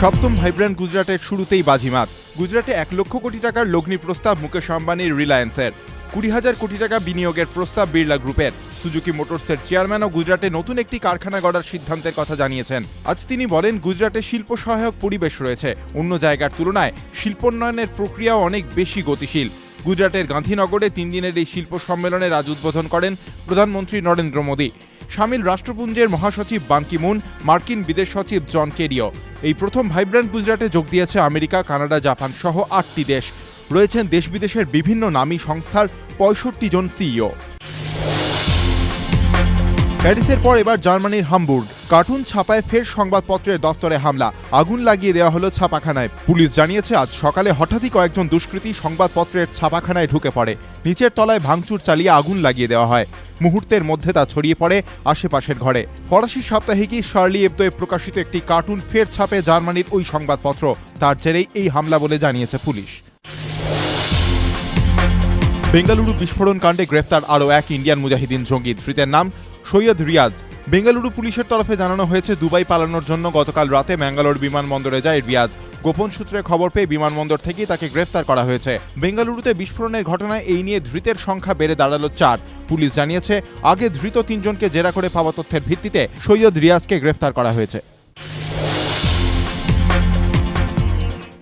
সপ্তম ভাইব্রেন্ট গুজরাটের শুরুতেই বাজিমাত। গুজরাটে এক লক্ষ কোটি টাকার লগ্নি প্রস্তাব মুকেশ আম্বানির রিলায়েন্সের। কুড়ি হাজার কোটি টাকা বিনিয়োগের প্রস্তাব বিড়লা গ্রুপের। সুজুকি মোটরসের চেয়ারম্যানও গুজরাটে নতুন একটি কারখানা গড়ার সিদ্ধান্তের কথা জানিয়েছেন। আজ তিনি বলেন, গুজরাটে শিল্প সহায়ক পরিবেশ রয়েছে। অন্য জায়গার তুলনায় শিল্পোন্নয়নের প্রক্রিয়াও অনেক বেশি গতিশীল। গুজরাটের গান্ধীনগরে তিন দিনের এই শিল্প সম্মেলনের আজ উদ্বোধন করেন প্রধানমন্ত্রী নরেন্দ্র মোদী। সামিল রাষ্ট্রপুঞ্জের মহাসচিব বান কি মুন মার্কিন বিদেশ সচিব জন কেরিও। এই প্রথম ভাইব্রান্ট গুজরাটে যোগ দিয়েছে আমেরিকা, কানাডা, জাপান সহ আটটি দেশ। রয়েছেন দেশ বিদেশের বিভিন্ন নামী সংস্থার পঁয়ষট্টি জন সিইও। প্যারিসের পর এবার জার্মানির হামবুর্গ। কার্টুন ছাপায় ফের সংবাদপত্রের দফতরে হামলা। আগুন লাগিয়ে দেওয়া হলো ছাপাখানায়। পুলিশ জানিয়েছে, আজ সকালে হঠাৎই কয়েকজন দুষ্কৃতী সংবাদপত্রের ছাপাখানায় ঢুকে পড়ে। নিচের তলায় ভাঙচুর চালিয়ে আগুন লাগিয়ে দেওয়া হয়। মুহূর্তের মধ্যে তা ছড়িয়ে পড়ে আশেপাশের ঘরে। ফরাসি সাপ্তাহিকী শার্লি এবদোয় প্রকাশিত একটি কার্টুন ফের ছাপে জার্মানির ওই সংবাদপত্র। তার জেরেই এই হামলা বলে জানিয়েছে পুলিশ। বেঙ্গালুরু বিস্ফোরণ কাণ্ডে গ্রেফতার আরও এক ইন্ডিয়ান মুজাহিদিন জঙ্গি ধৃতের নাম সৈয়দ রিয়াজ। বেঙ্গালুরু পুলিশের তরফে জানানো হয়েছে, দুবাই পালানোর জন্য গতকাল রাতে ম্যাঙ্গালোর বিমানবন্দরে যায় রিয়াজ। গোপন সূত্রে খবর পেয়ে বিমানবন্দর থেকেই তাকে গ্রেফতার করা হয়েছে। বেঙ্গালুরুতে বিস্ফোরণের ঘটনায় এই নিয়ে ধৃতের সংখ্যা বেড়ে দাঁড়াল চার। পুলিশ জানিয়েছে, আগে ধৃত তিনজনকে জেরা করে পাওয়া তথ্যের ভিত্তিতে সৈয়দ রিয়াজকে গ্রেফতার করা হয়েছে।